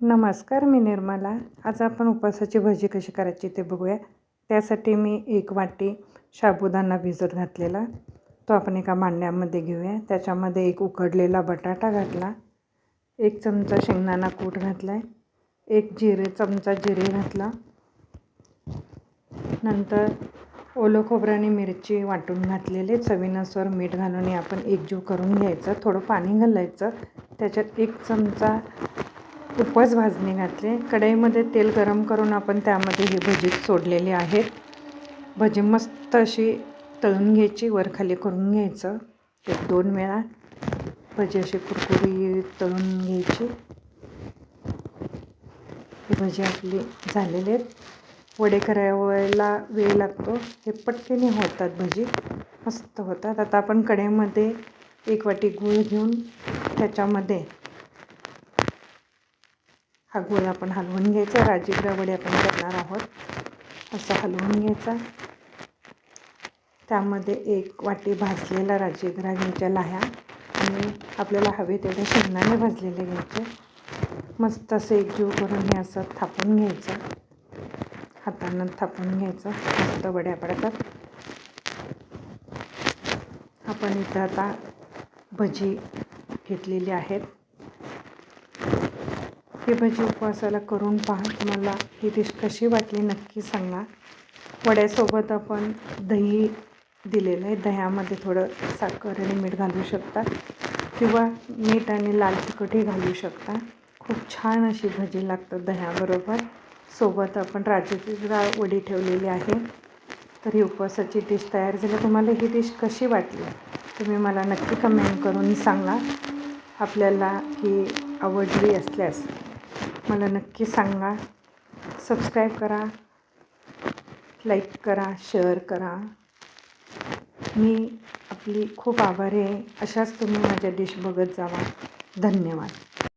नमस्कार मी निर्मला. आज आपण उपवासाची भजी कशी करायची ते बघूया. त्यासाठी मी एक वाटी साबुदाणा भिजत घातलेला. तो आपण एका मांडण्यामध्ये घेऊया. त्याच्यामध्ये एक उकडलेला बटाटा घातला. एक चमचा शेंगदाणा कूट घातला आहे एक जिरे चमचा जिरे घातला. नंतर ओलं खोबरं आणि मिरची वाटून घातलेले. चवीनुसार मीठ घालून आपण एकजीव करून घ्यायचं. थोडं पाणी घालायचं. त्याच्यात एक चमचा उपवास भाजणी घातले कढईमध्ये तेल गरम करून आपण त्यामध्ये हे भजी सोडलेले आहेत. भजी मस्त अशी तळून घ्यायची वरखाली करून घ्यायचं. एक दोन वेळा भजी अशी कुरकुरी तळून घ्यायची. ही भजी आपली झालेली आहेत. वडे करायला वेळ लागतो. हे पटकेने होतात भजी. मस्त होतात. आता आपण कढईमध्ये एक वाटी गूळ घेऊन त्याच्यामध्ये हा गोळा आपण हलवून घ्यायचा राजीगरा वडे आपण करणार आहोत. असा हलवून घ्यायचा. त्यामध्ये एक वाटी भाजलेला राजीगरा घ्यायच्या लाह्या आणि आपल्याला हवे तेवढे शेंगदाणे भाजलेले घ्यायचे. मस्त असं एकजीव करून हे असं थापून घ्यायचं. हातानं थापून घ्यायचं. मस्त वड्या पडतात. आपण इथं आता भजी घेतलेली आहेत. ही भजी उपवासाला करून पहा. तुम्हाला ही डिश कशी वाटली नक्की सांगा. वड्यासोबत आपण दही दिलेलं आहे. दह्यामध्ये थोडं साखर आणि मीठ घालू शकता. किंवा मीठ आणि लाल तिखटही घालू शकता. खूप छान अशी भजी लागतं दह्याबरोबर. सोबत आपण राजगिरा वडी ठेवलेली आहे. तर ही उपवासाची डिश तयार झाली. तुम्हाला ही डिश कशी वाटली? तुम्ही मला नक्की कमेंट करून सांगा. आपल्याला ही आवडली असल्यास. मला नक्की सांगा. सबस्क्राईब करा. लाईक करा. शेअर करा. मी आपली खूप आभारी आहे. अशाच तुम्ही माझ्या डिश बघत जावा. धन्यवाद.